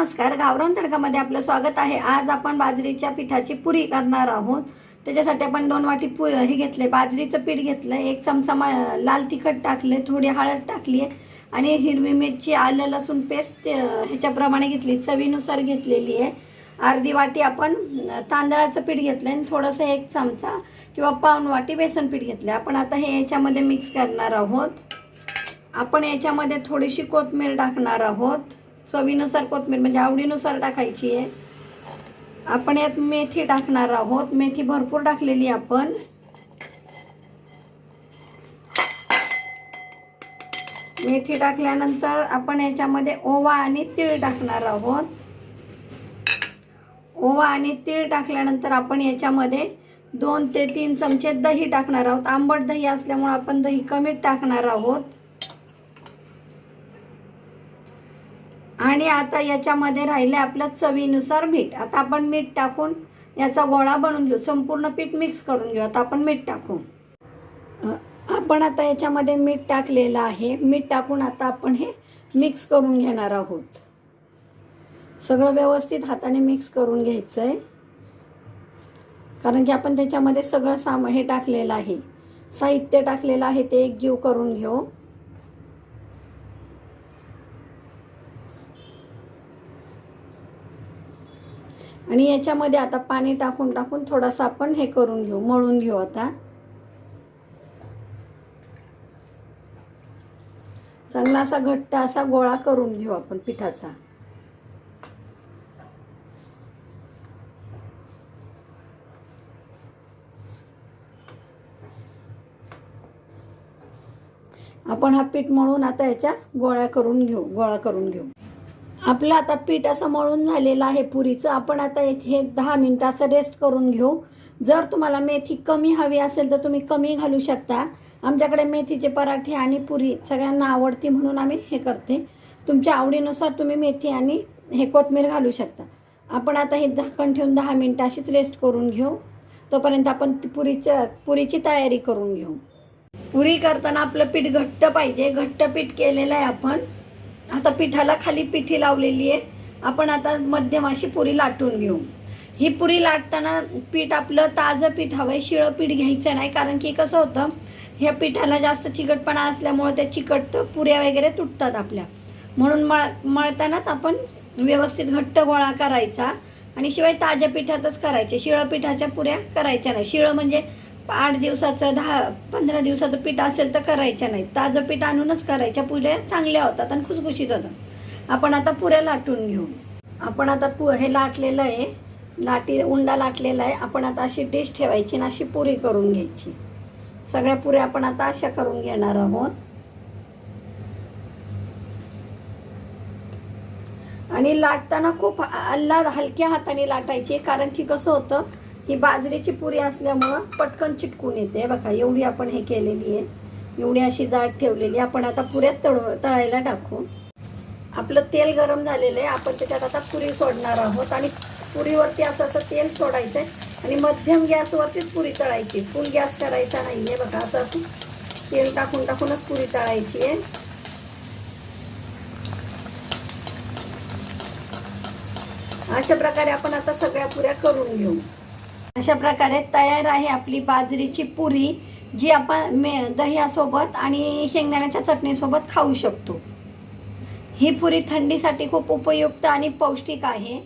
नमस्कार गावरान तडकामध्ये आपलं स्वागत आहे. आज आपण बाजरीच्या पिठाची पुरी करणार आहोत. त्याच्यासाठी आपण दोन वाटी पु हे घेतले बाजरीचं पीठ घेतलं एक चमचा म लाल तिखट टाकले थोडी हळद टाकली आहे आणि हिरवी मिरची आलं लसूण पेस्ट ते, ह्याच्याप्रमाणे घेतली. चवीनुसार घेतलेली आहे. अर्धी वाटी आपण तांदळाचं पीठ घेतलं आणि थोडंसं एक चमचा किंवा पाऊण वाटी बेसन पीठ घेतलं आपण आता हे याच्यामध्ये मिक्स करणार आहोत. आपण याच्यामध्ये थोडीशी कोथमीर टाकणार आहोत. चवीनुसार कोथमीर म्हणजे आवडीनुसार टाकायची आहे. आपण यात मेथी टाकणार आहोत. मेथी भरपूर टाकलेली आपण. मेथी टाकल्यानंतर आपण याच्यामध्ये ओवा आणि तीळ टाकणार आहोत. ओवा आणि तीळ टाकल्यानंतर आपण याच्यामध्ये दोन ते तीन चमचे दही टाकणार आहोत. आंबट दही असल्यामुळे आपण दही कमीच टाकणार आहोत. आणि आता याच्यामध्ये राहिले आपलं चवीनुसार मीठ. आता आपण मीठ टाकून याचा गोळा बनवून घेऊ. संपूर्ण पीठ मिक्स करून घेऊ. आता आपण मीठ टाकू. आपण आता याच्यामध्ये मीठ टाकलेलं आहे. मीठ टाकून आता आपण हे मिक्स करून घेणार आहोत. सगळं व्यवस्थित हाताने मिक्स करून घ्यायचं आहे कारण की आपण त्याच्यामध्ये सगळं साम हे टाकलेलं आहे. साहित्य टाकलेलं आहे ते एक जीव करून घेऊ. आणि याच्यामध्ये आता पाणी टाकून टाकून थोडासा आपण हे करून घेऊ मळून घेऊ आता. चांगला असा घट्ट असा गोळा करून घेऊ आपण पिठाचा. आपण हा पीठ मळून आता याच्या गोळ्या करून घेऊ गोळा करून घेऊ. आपलं आता पीठ असं मळून झालेलं आहे पुरीचं. आपण आता हे दहा मिनटं असं रेस्ट करून घेऊ. जर तुम्हाला मेथी कमी हवी असेल तर तुम्ही कमी घालू शकता. आमच्याकडे मेथीचे पराठे आणि पुरी सगळ्यांना आवडती म्हणून आम्ही हे करते. तुमच्या आवडीनुसार तुम्ही मेथी आणि हे कोथमीर घालू शकता. आपण आता हे झाकण ठेवून दहा मिनटं अशीच रेस्ट करून घेऊ. तोपर्यंत आपण पुरीच्या पुरीची तयारी करून घेऊ. पुरी करताना आपलं पीठ घट्ट पाहिजे. घट्ट पीठ केलेलं आहे आपण. आता पिठाला खाली पिठी लावलेली आहे. आपण आता मध्यम अशी पुरी लाटून घेऊ. ही पुरी लाटताना पीठ आपलं ताजं पीठ हवं आहे शिळं पीठ घ्यायचं नाही कारण की कसं होतं ह्या पिठाला जास्त चिकटपणा असल्यामुळं त्या चिकट पुऱ्या वगैरे तुटतात आपल्या. म्हणून मळ मळतानाच आपण व्यवस्थित घट्ट गोळा करायचा आणि शिवाय ताज्या पिठातच करायचे. शिळं पिठाच्या पुऱ्या करायच्या नाही. शिळं म्हणजे आठ दिवसाचं दहा पंधरा दिवसाचं पीठ असेल तर करायच्या नाही. ताजं पीठ आणूनच करायच्या पुऱ्या चांगल्या होतात आणि खुसखुशीत होतात. आपण आता पुऱ्या लाटून घेऊ. आपण आता पु हे लाटलेलं आहे. लाटी उंडा लाटलेला आहे. आपण आता अशी डिश ठेवायची आणि अशी पुरी करून घ्यायची. सगळ्या पुऱ्या आपण आता अशा करून घेणार आहोत. आणि लाटताना खूप अल्ला हलक्या हाताने लाटायची कारण की कसं होतं ही बाजरीची पुरी असल्यामुळं पटकन चिटकून येते. बघा एवढी आपण हे केलेली आहे. एवढी अशी जाड ठेवलेली आहे. आपण आता पुऱ्यात तळ तळायला टाकू. आपलं तेल गरम झालेलं आहे. आपण त्याच्यात आता पुरी सोडणार आहोत. आणि पुरीवरती असं असं तेल सोडायचं आहे आणि मध्यम गॅसवरतीच पुरी तळायची. फुल गॅस करायचा नाही आहे बघा असं असं तेल टाकून टाकूनच पुरी तळायची आहे. अशा प्रकारे आपण आता सगळ्या पुऱ्या करून घेऊ. अशा प्रकारे तयार आहे आपली बाजरीची पुरी जी आपण मे दह्यासोबत आणि शेंगदाण्याच्या चटणीसोबत खाऊ शकतो. ही पुरी थंडीसाठी खूप उपयुक्त आणि पौष्टिक आहे.